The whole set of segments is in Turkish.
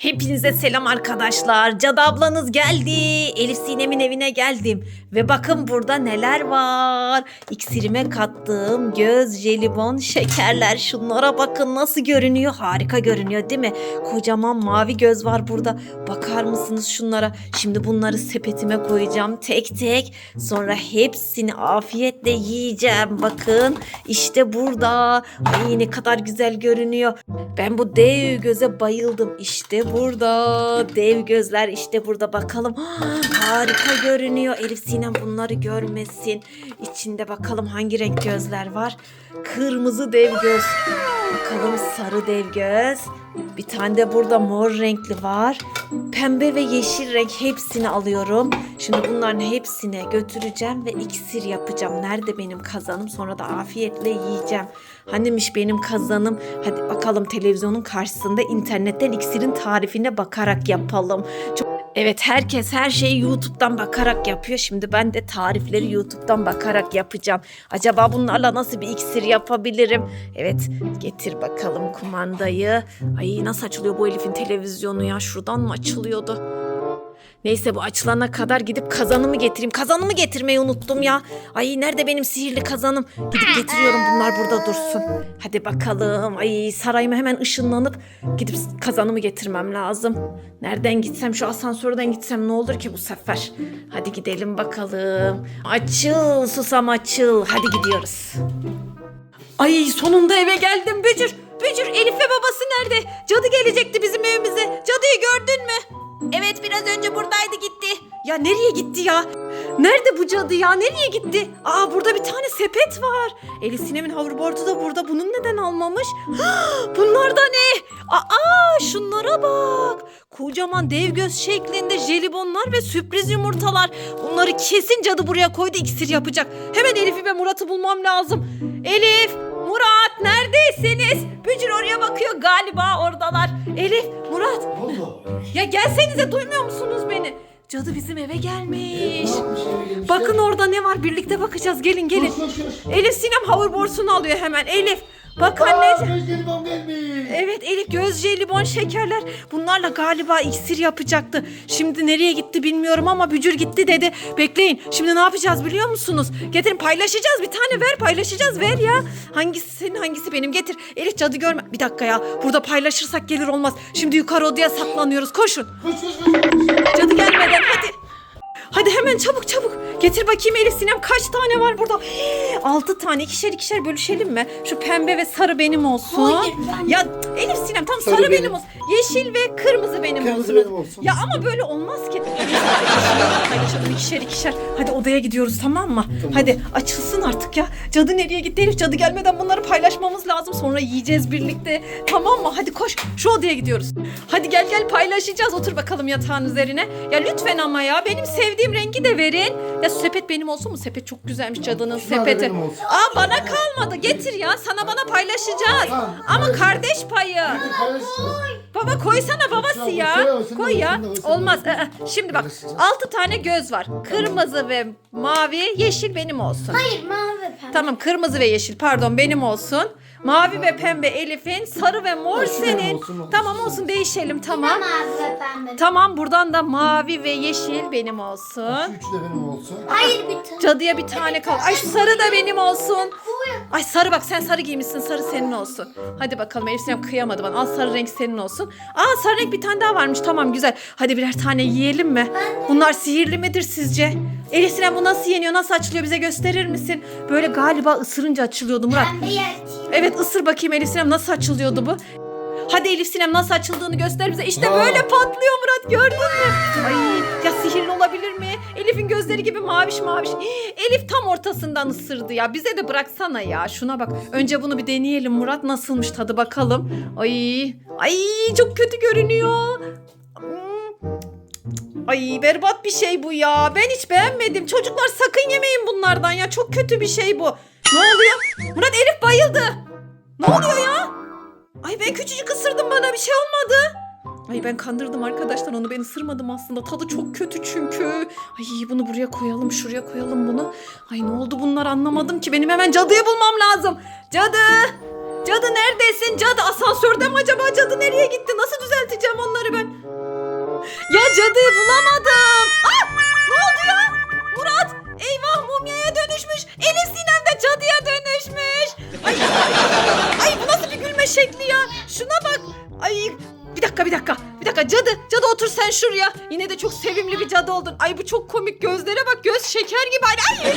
Hepinize selam arkadaşlar. Cadı ablanız geldi. Elif Sinem'in evine geldim. Ve bakın burada neler var. İksirime kattığım göz, jelibon, şekerler. Şunlara bakın nasıl görünüyor. Harika görünüyor değil mi? Kocaman mavi göz var burada. Bakar mısınız şunlara? Şimdi bunları sepetime koyacağım tek tek. Sonra hepsini afiyetle yiyeceğim. Bakın işte burada. Ay ne kadar güzel görünüyor. Ben bu dev göze bayıldım. İşte burada. Dev gözler işte burada bakalım. Harika görünüyor. Elif Sinem bunları görmesin. İçinde bakalım hangi renk gözler var. Kırmızı dev göz. Bakalım sarı dev göz. Bir tane de burada mor renkli var. Pembe ve yeşil renk hepsini alıyorum. Şimdi bunların hepsine götüreceğim ve iksir yapacağım. Nerede benim kazanım? Sonra da afiyetle yiyeceğim. Hanimiş benim kazanım? Hadi bakalım televizyonun karşısında internetten iksirin tarifine bakarak yapalım. Çok Evet herkes her şeyi YouTube'dan bakarak yapıyor. Şimdi ben de tarifleri YouTube'dan bakarak yapacağım. Acaba bunlarla nasıl bir iksir yapabilirim? Evet getir bakalım kumandayı. Ay nasıl açılıyor bu Elif'in televizyonu ya? Şuradan mı açılıyordu? Neyse bu açılana kadar gidip kazanımı getireyim. Kazanımı getirmeyi unuttum ya. Ay nerede benim sihirli kazanım? Gidip getiriyorum bunlar burada dursun. Hadi bakalım. Ay sarayıma hemen ışınlanıp gidip kazanımı getirmem lazım. Nereden gitsem şu asansörden gitsem ne olur ki bu sefer? Hadi gidelim bakalım. Açıl susam açıl. Hadi gidiyoruz. Ay sonunda eve geldim Bücür. Bücür Elif ve babası nerede? Cadı gelecekti bizim evimize. Cadıyı gördün mü? Evet biraz önce buradaydı gitti. Ya nereye gitti ya? Nerede bu cadı ya? Nereye gitti? Aa burada bir tane sepet var. Elif Sinem'in hoverboard'u da burada. Bunun neden almamış? Bunlar da ne? Aa şunlara bak. Kocaman dev göz şeklinde jelibonlar ve sürpriz yumurtalar. Bunları kesin cadı buraya koydu iksir yapacak. Hemen Elif'i ve Murat'ı bulmam lazım. Elif, Murat neredesiniz? Bücür oraya bakıyor galiba oradalar. Elif, Murat Ne oldu? ya gelsenize duymuyor musunuz beni? Cadı bizim eve gelmiş. Bakın orada ne var birlikte bakacağız gelin gelin. Elif Sinem hoverboard'unu alıyor hemen. Elif bak Aa, anneciğim. göz jelibon gelmiş. Evet Elif göz jelibon şekerler. Bunlarla galiba iksir yapacaktı. Şimdi nereye gitti bilmiyorum ama bücür gitti dedi. Bekleyin. Şimdi ne yapacağız biliyor musunuz? Getirin paylaşacağız. Bir tane ver paylaşacağız. Ver ya. Hangisi senin hangisi benim? Getir. Elif cadı görme. Bir dakika ya. Burada paylaşırsak gelir olmaz. Şimdi yukarı odaya saklanıyoruz. Koşun. Koş koş koş. koş. Cadı gelmeden hadi. Hadi hemen çabuk çabuk. Getir bakayım Elif Sinem kaç tane var burada? Altı tane ikişer ikişer bölüşelim mi? Şu pembe ve sarı benim olsun. Hayır, ben- Ya Elif Sinem tam sarı, benim. benim. olsun. Yeşil ve kırmızı benim Kırmızı olsun. benim olsun. Ya ama böyle olmaz ki. Paylaşalım ikişer ikişer. Hadi odaya gidiyoruz tamam mı? Tamam. Hadi açılsın artık ya. Cadı nereye gitti Elif? Cadı gelmeden bunları paylaşmamız lazım. Sonra yiyeceğiz birlikte. Tamam mı? Hadi koş. Şu odaya gidiyoruz. Hadi gel gel paylaşacağız. Otur bakalım yatağın üzerine. Ya lütfen ama ya. Benim sevdiğim rengi de verin. Ya sepet benim olsun mu? Sepet çok güzelmiş cadının sepeti. Aa bana kalmadı. Getir ya. Sana bana paylaşacağız. Tamam, Ama kardeş payı. Paylaşırız. Baba koysana babası ya. koy, ya. Olmaz. Aa, Şimdi bak altı tane göz var. Kırmızı ve mavi, yeşil benim olsun. Hayır mavi pembe. Tamam kırmızı ve yeşil pardon benim olsun. Mavi ve pembe Elif'in, sarı ve mor senin. Tamam olsun değişelim tamam. Mavi ve pembe. Tamam buradan da mavi ve yeşil benim olsun. Üçü de benim olsun. Hayır bir tane. Cadıya bir tane kal. Ay şu sarı da benim olsun. Ay sarı bak sen sarı giymişsin sarı senin olsun. Hadi bakalım Elif Sinem kıyamadı bana. Al sarı renk senin olsun. Aa sarı renk bir tane daha varmış tamam güzel. Hadi birer tane yiyelim mi? Bunlar sihirli midir sizce? Elif Sinem bu nasıl yeniyor nasıl açılıyor bize gösterir misin? Böyle galiba ısırınca açılıyordu Murat. Pembe yer. Evet ısır bakayım Elif Sinem nasıl açılıyordu bu? Hadi Elif Sinem nasıl açıldığını göster bize. İşte böyle patlıyor Murat gördün mü? Ay ya sihirli olabilir mi? Elif'in gözleri gibi maviş maviş. Elif tam ortasından ısırdı ya. Bize de bıraksana ya. Şuna bak. Önce bunu bir deneyelim Murat. Nasılmış tadı bakalım. Ay ay çok kötü görünüyor. Hmm. Ay berbat bir şey bu ya. Ben hiç beğenmedim. Çocuklar sakın yemeyin bunlardan ya. Çok kötü bir şey bu. Ne oluyor? Murat Elif bayıldı. Ne oluyor ya? Ay ben küçücük ısırdım bana bir şey olmadı. Ay ben kandırdım arkadaşlar onu ben ısırmadım aslında. Tadı çok kötü çünkü. Ay bunu buraya koyalım şuraya koyalım bunu. Ay ne oldu bunlar anlamadım ki. Benim hemen cadıyı bulmam lazım. Cadı! Cadı neredesin? Cadı asansörde mi acaba? Cadı nereye gitti? Nasıl düzelteceğim onları ben? Ya cadıyı bulamadım. Ah! Ne oldu ya? Murat! Eyvah mumyaya dönüşmüş. Elif Sinem de cadıya dönüşmüş. Ay, ay bu nasıl bir gülme şekli ya? Şuna bak. Ay bir dakika bir dakika. Bir dakika cadı. Cadı otur sen şuraya. Yine de çok sevimli bir cadı oldun. Ay bu çok komik gözlere bak. Göz şeker gibi. Ay, ay.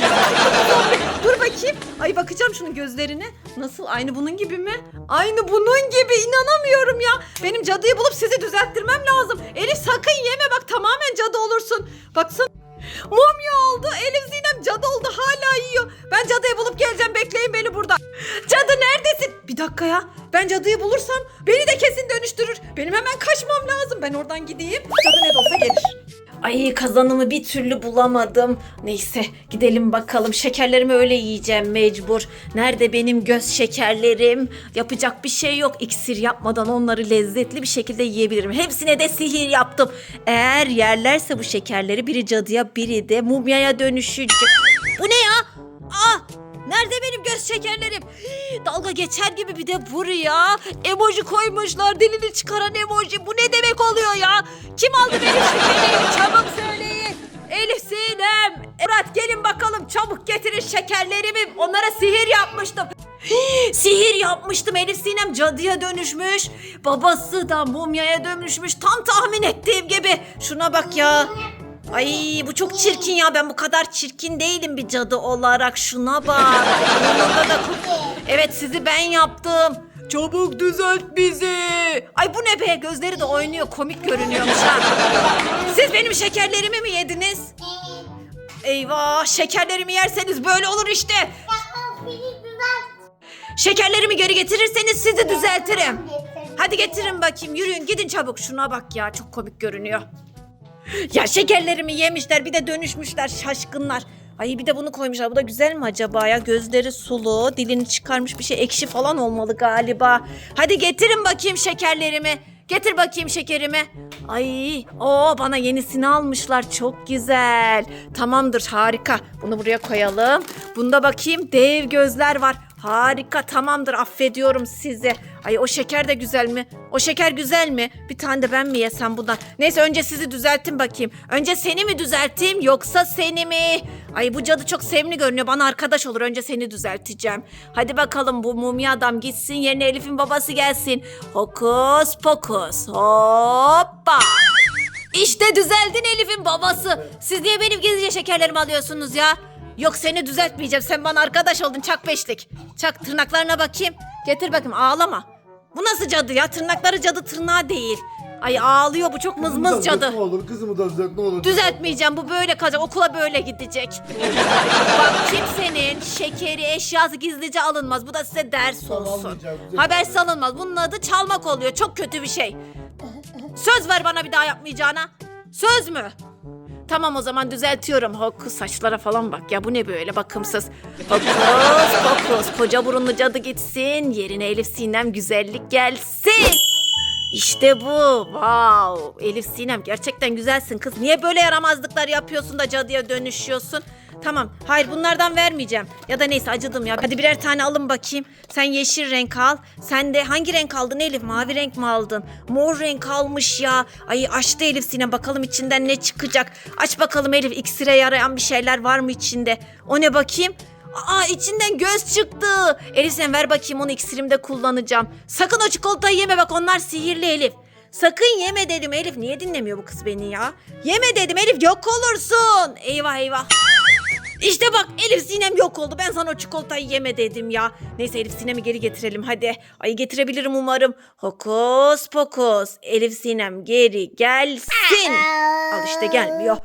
Dur bakayım. Ay bakacağım şunun gözlerine. Nasıl? Aynı bunun gibi mi? Aynı bunun gibi. İnanamıyorum ya. Benim cadıyı bulup sizi düzelttirmem lazım. Elif sakın yeme bak tamamen cadı olursun. Baksana. Mumya oldu. Elif Zinem cadı oldu. Hala yiyor. Ben cadıyı bulup geleceğim. Bekleyin beni burada. Cadı neredesin? Bir dakika ya. Ben cadıyı bulursam beni de kesin dönüştürür. Benim hemen kaçmam lazım. Ben oradan gideyim. Cadı ne de olsa gelir. Ay kazanımı bir türlü bulamadım. Neyse gidelim bakalım. Şekerlerimi öyle yiyeceğim mecbur. Nerede benim göz şekerlerim? Yapacak bir şey yok. İksir yapmadan onları lezzetli bir şekilde yiyebilirim. Hepsine de sihir yaptım. Eğer yerlerse bu şekerleri biri cadıya biri de mumyaya dönüşecek. Bu ne ya? Aa, Nerede benim göz şekerlerim? Dalga geçer gibi bir de buraya emoji koymuşlar. Dilini çıkaran emoji. Bu ne demek oluyor ya? Kim aldı benim şekerlerimi? Çabuk söyleyin. Elif Sinem. Murat gelin bakalım çabuk getirin şekerlerimi. Onlara sihir yapmıştım. Sihir yapmıştım Elif Sinem cadıya dönüşmüş. Babası da mumyaya dönüşmüş. Tam tahmin ettiğim gibi. Şuna bak ya. Ay bu çok çirkin ya ben bu kadar çirkin değilim bir cadı olarak şuna bak. Da kurt- Evet sizi ben yaptım. Çabuk düzelt bizi. Ay bu ne be gözleri de oynuyor komik görünüyormuş ha. Siz benim şekerlerimi mi yediniz? Eyvah şekerlerimi yerseniz böyle olur işte. Şekerlerimi geri getirirseniz sizi düzeltirim. Hadi getirin bakayım yürüyün gidin çabuk şuna bak ya çok komik görünüyor. Ya şekerlerimi yemişler bir de dönüşmüşler şaşkınlar. Ay bir de bunu koymuşlar. Bu da güzel mi acaba ya? Gözleri sulu, dilini çıkarmış bir şey ekşi falan olmalı galiba. Hadi getirin bakayım şekerlerimi. Getir bakayım şekerimi. Ay, o bana yenisini almışlar. Çok güzel. Tamamdır, harika. Bunu buraya koyalım. Bunda bakayım dev gözler var. Harika, tamamdır. Affediyorum sizi. Ay o şeker de güzel mi? O şeker güzel mi? Bir tane de ben mi yesem bundan? Neyse önce sizi düzelttim bakayım. Önce seni mi düzelteyim yoksa seni mi? Ay bu cadı çok sevimli görünüyor. Bana arkadaş olur. Önce seni düzelteceğim. Hadi bakalım bu mumya adam gitsin. Yerine Elif'in babası gelsin. Hokus pokus. Hoppa. İşte düzeldin Elif'in babası. Siz niye benim gizlice şekerlerimi alıyorsunuz ya? Yok seni düzeltmeyeceğim. Sen bana arkadaş oldun. Çak beşlik. Çak tırnaklarına bakayım. Getir bakayım ağlama. Bu nasıl cadı ya? Tırnakları cadı tırnağı değil. Ay ağlıyor bu çok Kızımı da mızmız düzelt cadı. Ne olur kızımı da düzelt ne olur. Düzeltmeyeceğim bu böyle kalacak okula böyle gidecek. Bak kimsenin şekeri eşyası gizlice alınmaz. Bu da size ders Tamam, olsun. almayacağım, güzel. Haber salınmaz. Bunun adı çalmak oluyor. Çok kötü bir şey. Söz ver bana bir daha yapmayacağına. Söz mü? Tamam o zaman düzeltiyorum. Hokus saçlara falan bak ya bu ne böyle bakımsız. Hokus pokus koca burunlu cadı gitsin. Yerine Elif Sinem güzellik gelsin. İşte bu. Wow. Elif Sinem gerçekten güzelsin kız. Niye böyle yaramazlıklar yapıyorsun da cadıya dönüşüyorsun? Tamam. Hayır bunlardan vermeyeceğim. Ya da neyse acıdım ya. Hadi birer tane alın bakayım. Sen yeşil renk al. Sen de hangi renk aldın Elif? Mavi renk mi aldın? Mor renk almış ya. Ay açtı Elif Sinem. Bakalım içinden ne çıkacak. Aç bakalım Elif. İksire yarayan bir şeyler var mı içinde? O ne bakayım? Aa içinden göz çıktı. Elif sen ver bakayım onu iksirimde kullanacağım. Sakın o çikolatayı yeme bak onlar sihirli Elif. Sakın yeme dedim Elif. Niye dinlemiyor bu kız beni ya? Yeme dedim Elif yok olursun. Eyvah eyvah. İşte bak Elif Sinem yok oldu. Ben sana o çikolatayı yeme dedim ya. Neyse Elif Sinem'i geri getirelim hadi. Ay getirebilirim umarım. Hokus pokus. Elif Sinem geri gelsin. Al işte gelmiyor.